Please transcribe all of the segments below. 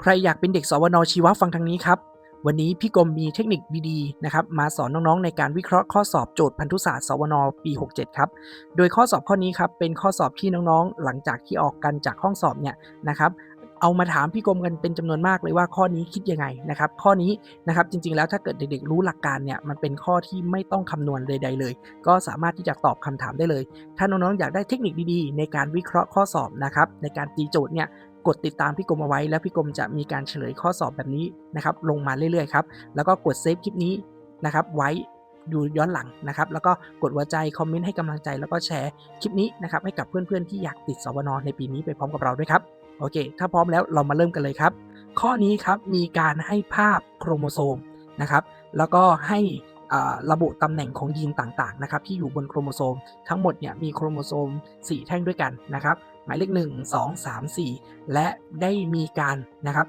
ใครอยากเป็นเด็กสวนชีวะฟังทางนี้ครับ วันนี้พี่กรมมีเทคนิคดีๆนะครับมาสอนน้องๆในการวิเคราะห์ข้อสอบโจทย์พันธุศาสตร์สวนปี 67 ครับ โดยข้อสอบข้อนี้ครับเป็นข้อสอบที่น้องๆ หลังจากที่ออกกันจากห้องสอบเนี่ยนะครับเอามาถามพี่กรมกันเป็นจำนวนมากเลยว่าข้อนี้คิดยังไงนะครับข้อนี้นะครับจริงๆแล้วถ้าเกิดเด็กๆรู้หลักการเนี่ยมันเป็นข้อที่ไม่ต้องคำนวณใดๆเลย ก็สามารถที่จะตอบคำถามได้เลย ถ้าน้องๆอยากได้เทคนิคดีๆ ในการวิเคราะห์ข้อสอบนะครับในการตีโจทย์เนี่ย กดติดตามพี่กรมเอาไว้ แล้วพี่กรมจะมีการเฉลยข้อสอบแบบนี้นะครับลงมาเรื่อยๆครับแล้วก็กดเซฟคลิปนี้นะครับไว้ดูย้อนหลังนะครับ แล้วก็กดหัวใจคอมเมนต์ให้กำลังใจ แล้วก็แชร์คลิปนี้นะครับให้กับเพื่อนๆที่อยากติดสวนในปีนี้ไปพร้อมกับเราด้วยครับโอเค ถ้าพร้อมแล้วเรามาเริ่มกันเลยครับ ข้อนี้ครับมีการให้ภาพโครโมโซมนะครับ แล้วก็ให้ระบุตำแหน่งของยีนต่างๆนะครับที่อยู่บนโครโมโซมทั้งหมดเนี่ยมีโครโมโซม 4 แท่งด้วยกันนะครับ หมายเลข 1 2 3 4 และได้มีการนะครับ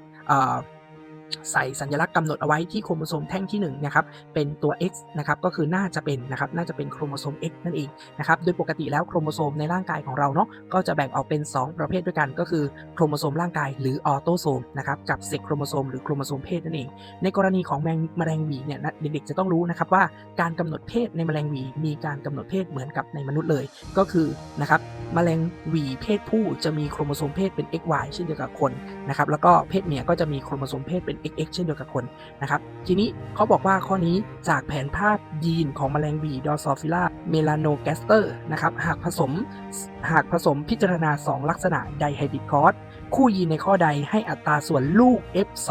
ใส่สัญลักษณ์กำหนดเอาไว้ที่โครโมโซมแท่งที่1นะครับเป็นตัว X นะครับก็คือน่าจะเป็นนะครับน่าจะเป็นโครโมโซม X นั่นเองนะครับโดยปกติแล้วโครโมโซมในร่างกายของเราเนาะก็จะแบ่งออกเป็น 2 ประเภทด้วยกัน ก็คือโครโมโซมร่างกายหรือออโตโซมนะครับกับเซ็กโครโมโซมหรือโครโมโซมเพศนั่นเอง ในกรณีของแมงแมลงหวีเนี่ยเด็กๆจะต้องรู้นะครับว่าการกำหนดเพศในแมลงหวีมีการกำหนดเพศเหมือนกับในมนุษย์เลย ก็คือนะครับแมลงหวีเพศผู้จะมีโครโมโซมเพศเป็น XY เช่นเดียวกับคนนะครับแล้วก็เพศเมียก็จะมีโครโมโซมเพศเป็น XX เช่นเดียวกับคนนะครับ ทีนี้เขาบอกว่าข้อนี้จากแผนภาพยีนของแมลงวีดอซอฟิล่าเมลาโนแกสเตอร์นะครับหากผสมหากผสมพิจารณา 2 ลักษณะไดไฮบริดคอร์สคู่ยีนในข้อใดให้อัตราส่วนลูก F2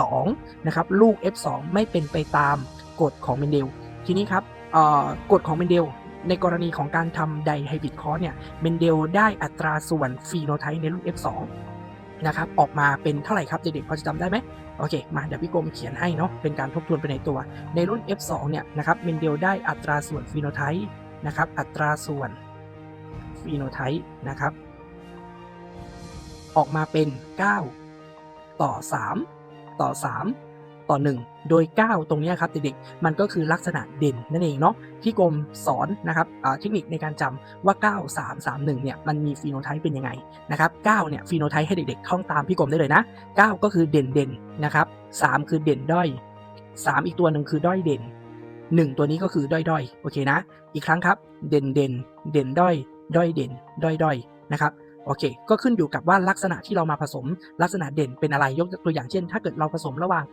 นะครับลูก F2 ไม่เป็นไปตามกฎของเมนเดล ทีนี้ครับกฎของเมนเดลในกรณีของการทำไดไฮบริดคอร์สเนี่ย เมนเดลได้อัตราส่วนฟีโนไทป์ในลูก F2 นะครับออกมาเป็นเท่าไหร่ครับเด็กๆพอจะจำได้ไหมโอเค มาเดี๋ยวพี่กรมเขียนให้เนาะเป็นการทบทวนไปในตัว ในรุ่น F2 เนี่ยนะครับเมนเดลได้อัตราส่วนฟีโนไทป์นะครับอัตราส่วนฟีโนไทป์นะครับออกมาเป็น 9 ต่อ 3 ต่อ 3 ต่อ 1 โดย 9 ตรงนี้ครับเด็กๆมันก็คือลักษณะเด่นนั่นเองเนาะที่กรมสอนนะครับเทคนิคในการจำว่า 9 3 3 1เนี่ยมันมีฟีโนไทป์เป็นยังไงนะครับ9เนี่ยฟีโนไทป์ให้เด็กๆท่องตามพี่กรมได้เลยนะ 9 ก็คือเด่นเด่นนะครับ3คือเด่นด้อย 3 อีกตัวหนึ่งคือด้อยเด่น 1 ตัวนี้ก็คือด้อยด้อยโอเคนะ อีกครั้งครับ เด่นเด่นเด่นด้อย ด้อยเด่น ด้อยด้อยนะครับ โอเค ก็ขึ้นอยู่กับว่าลักษณะที่เรามาผสม ลักษณะเด่นเป็นอะไรยกตัวอย่างเช่น ถ้าเกิดเราผสมระหว่าง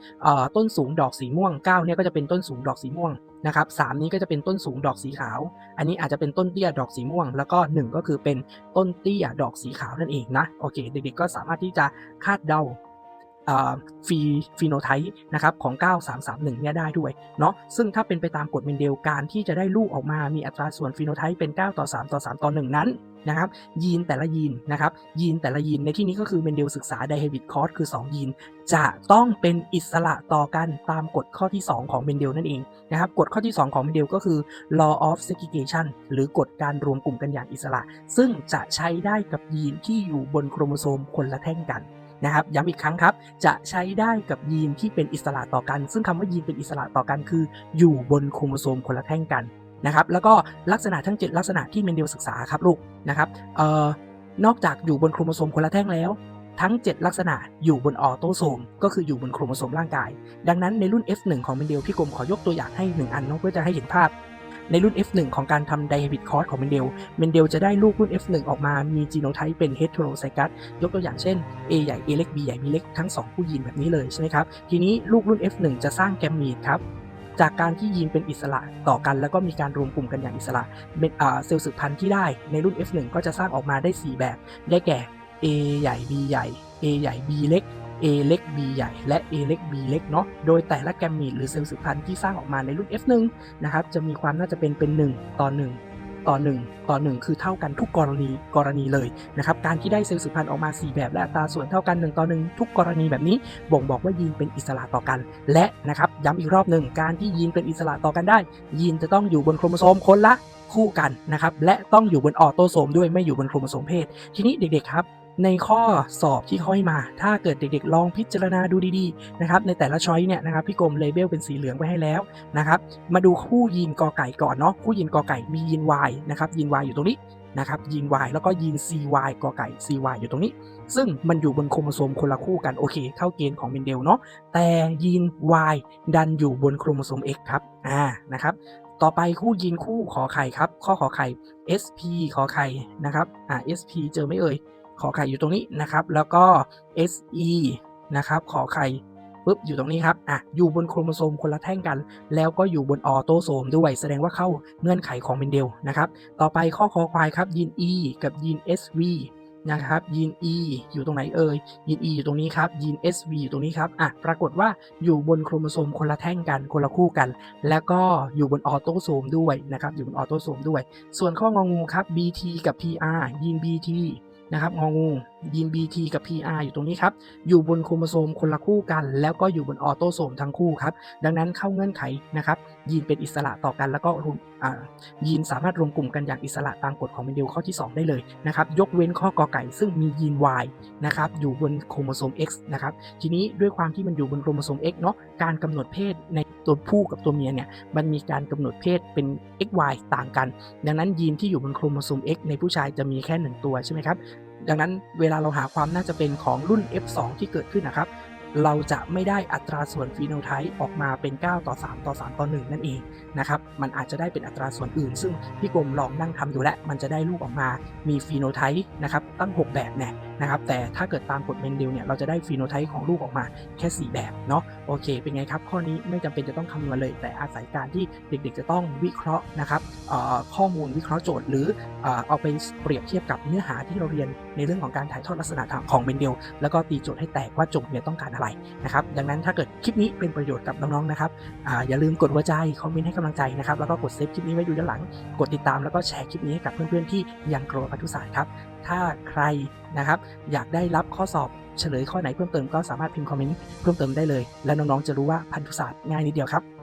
ต้นสูงดอกสีม่วง9เนี่ยก็จะเป็นต้นสูงดอกสีม่วงนะครับสามนี้ก็จะเป็นต้นสูงดอกสีขาว อันนี้อาจจะเป็นต้นเตี้ยดอกสีม่วง แล้วก็ 1 ก็คือเป็นต้นเตี้ยดอกสีขาวนั่นเองนะโอเค เด็กๆก็สามารถที่จะคาดเดา ฟีฟีโนไทป์นะครับของ 9331 เนี่ยได้ด้วยเนาะซึ่งถ้าเป็นไปตามกฎเมนเดลการที่จะได้ลูกออกมามีอัตราส่วนฟีโนไทป์เป็น 9 ต่อ 3 ต่อ 3 ต่อ 1 นั้นนะครับยีนแต่ละยีนนะครับยีนแต่ละยีนในที่นี้ก็คือเมนเดลศึกษาไดไฮบริดคอร์สคือ 2 ยีน จะต้องเป็นอิสระต่อกันตามกฎข้อที่ 2 ของเมนเดลนั่นเองนะครับกฎข้อที่ 2 ของเมนเดลก็คือ law of segregation หรือกฎการรวมกลุ่มกันอย่างอิสระ ซึ่งจะใช้ได้กับยีนที่อยู่บนโครโมโซมคนละแท่งกัน นะครับย้ำอีกครั้งครับ จะใช้ได้กับยีนที่เป็นอิสระต่อกัน ซึ่งคำว่ายีนเป็นอิสระต่อกันคือ อยู่บนโครโมโซมคนละแท่งกันนะครับ แล้วก็ลักษณะทั้ง 7 ลักษณะที่เมนเดลศึกษาครับลูกนะครับเอ่อนอกจากอยู่บนโครโมโซมคนละแท่งแล้ว ทั้ง 7 ลักษณะอยู่บนออโตโซม ก็คืออยู่บนโครโมโซมร่างกาย ดังนั้นในรุ่น F1 ของเมนเดลพี่กรมขอยกตัวอย่างให้ 1 อันเนาะเพื่อจะให้เห็นภาพ ในรุ่น F1 ของการทำไดฮิบิดคอร์สของเมนเดล เมนเดลจะได้ลูกรุ่น F1 ออกมา มีจีโนไทป์เป็นเฮตโรไซกัส ยกตัวอย่างเช่น A ใหญ่ A เล็ก B ใหญ่ B เล็ก ทั้ง 2 คู่ยีนแบบนี้เลยใช่ไหมครับ ทีนี้ลูกรุ่น F1 จะสร้างแกมมีดครับจากการที่ยีนเป็นอิสระต่อกันแล้วก็มีการรวมกลุ่มกันอย่างอิสระเมนเซลล์สืบพันธุ์ที่ได้ในรุ่น F1 ก็จะสร้างออกมาได้ 4 แบบ ได้แก่ A ใหญ่ B ใหญ่ A ใหญ่ B เล็ก A เล็ก B ใหญ่และ A เล็ก B เล็กเนาะ โดยแต่ละแกมมีดหรือเซลล์สืบพันธุ์ที่สร้างออกมาในรุ่น F1 นะครับ จะมีความน่าจะเป็นเป็น 1 ต่อ 1ต่อ1ต่อ 1 คือเท่ากันทุกกรณีกรณีเลยนะครับการที่ได้เซลล์สืบพันธุ์ออกมา 4 แบบและอัตราส่วนเท่ากัน 1 ต่อ 1 ทุกกรณีแบบนี้ บ่งบอกว่ายีนเป็นอิสระต่อกัน และนะครับย้ำอีกรอบหนึ่งการที่ยีนเป็นอิสระต่อกันได้ ยีนจะต้องอยู่บนโครโมโซมคนละคู่กันนะครับและต้องอยู่บนออโตโซมด้วยไม่อยู่บนโครโมโซมเพศ ทีนี้เด็กๆครับ ในข้อสอบที่เขาให้มา ถ้าเกิดเด็กๆ ลองพิจารณาดูดีๆนะครับในแต่ละช้อยเนี่ยนะครับพี่กรมเลเบลเป็นสีเหลืองไว้ให้แล้วนะครับมาดูคู่ยีนกอไก่ก่อนเนาะคู่ยีนกอไก่มียีน Y นะครับยีน Y อยู่ตรงนี้นะครับยีน Y แล้วก็ยีน CY กอไก่ CY อยู่ตรงนี้ ซึ่งมันอยู่บนโครโมโซมคนละคู่กันโอเค เข้าเกณฑ์ของเมนเดลเนาะแต่ยีน Y ดันอยู่บนโครโมโซม X ครับอ่านะครับต่อไปคู่ยีนคู่ขอไข่ครับ ข้อขอไข่ SP ขอไข่นะครับอ่า SP เจอไม่เอ่ย ขอไข่อยู่ตรงนี้นะครับ แล้วก็ SE นะครับขอไข่ปุ๊บอยู่ตรงนี้ครับอะอยู่บนโครโมโซมคนละแท่งกัน แล้วก็อยู่บนออโตโซมด้วย แสดงว่าเข้าเงื่อนไขของเมนเดลนะครับ ต่อไปข้อคอควายครับยีน E กับยีน SV นะครับยีน E อยู่ตรงไหนเอ่ยยีน E อยู่ตรงนี้ครับยีน SV อยู่ตรงนี้ครับอะปรากฏว่าอยู่บนโครโมโซมคนละแท่งกันคนละคู่กัน แล้วก็อยู่บนออโตโซมด้วยนะครับอยู่บนออโตโซมด้วย ส่วนข้ององูครับ BT กับ PR ยีน BT นะครับงองูยีน BT กับ PR อยู่ตรงนี้ครับ อยู่บนโครโมโซมคนละคู่กัน แล้วก็อยู่บนออโตโซมทั้งคู่ครับ ดังนั้นเข้าเงื่อนไขนะครับ ยีนเป็นอิสระต่อกันแล้วก็รวมยีนสามารถรวมกลุ่มกันอย่างอิสระตามกฎของเมนเดลข้อที่ 2 ได้เลยนะครับ ยกเว้นข้อกอไก่ ซึ่งมียีน Y นะครับ อยู่บนโครโมโซม X นะครับ ทีนี้ด้วยความที่มันอยู่บนโครโมโซม X เนาะ การกำหนดเพศใน ตัวผู้กับตัวเมียเนี่ยมันมีการกำหนดเพศเป็น XY ต่างกัน ดังนั้นยีนที่อยู่บนโครโมโซม X ในผู้ชายจะมีแค่ 1 ตัวใช่ไหมครับดังนั้นเวลาเราหาความน่าจะเป็นของรุ่น F2 ที่เกิดขึ้นนะครับเราจะไม่ได้อัตราส่วนฟีโนไทป์ออกมาเป็น 9 ต่อ 3 ต่อ 3 ต่อ 1 นั่นเองนะครับมันอาจจะได้เป็นอัตราส่วนอื่น ซึ่งพี่กรมลองนั่งทำดูแล้ว มันจะได้ลูกออกมามีฟีโนไทป์นะครับตั้ง 6 แบบเนี่ย นะครับ แต่ถ้าเกิดตามกฎเมนเดลเนี่ยเราจะได้ฟีโนไทป์ของลูกออกมาแค่ 4 แบบเนาะโอเค เป็นไงครับ ข้อนี้ไม่จำเป็นจะต้องคำนวณเลย แต่อาศัยการที่เด็กๆจะต้องวิเคราะห์นะครับข้อมูลวิเคราะห์โจทย์หรือเอาไปเปรียบเทียบกับเนื้อหาที่เราเรียนในเรื่องของการถ่ายทอดลักษณะทางของเมนเดลแล้วก็ตีโจทย์ให้แตกว่าโจทย์เนี่ยต้องการอะไรนะครับดังนั้นถ้าเกิดคลิปนี้เป็นประโยชน์กับน้องๆนะครับออย่าลืมกดหัวใจคอมเมนต์ให้กำลังใจนะครับแล้วก็กดเซฟคลิปนี้ไว้ดูด้านหลัง กดติดตามแล้วก็แชร์คลิปนี้ให้กับเพื่อนๆที่ยังกลัวพันธุศาสตร์ครับถ้าใครนะครับอยากได้รับข้อสอบเฉลยข้อไหนเพิ่มเติมก็สามารถพิมพ์คอมเมนต์เพิ่มเติมได้เลย และน้องๆจะรู้ว่าพันธุศาสตร์ง่ายนิดเดียวครับ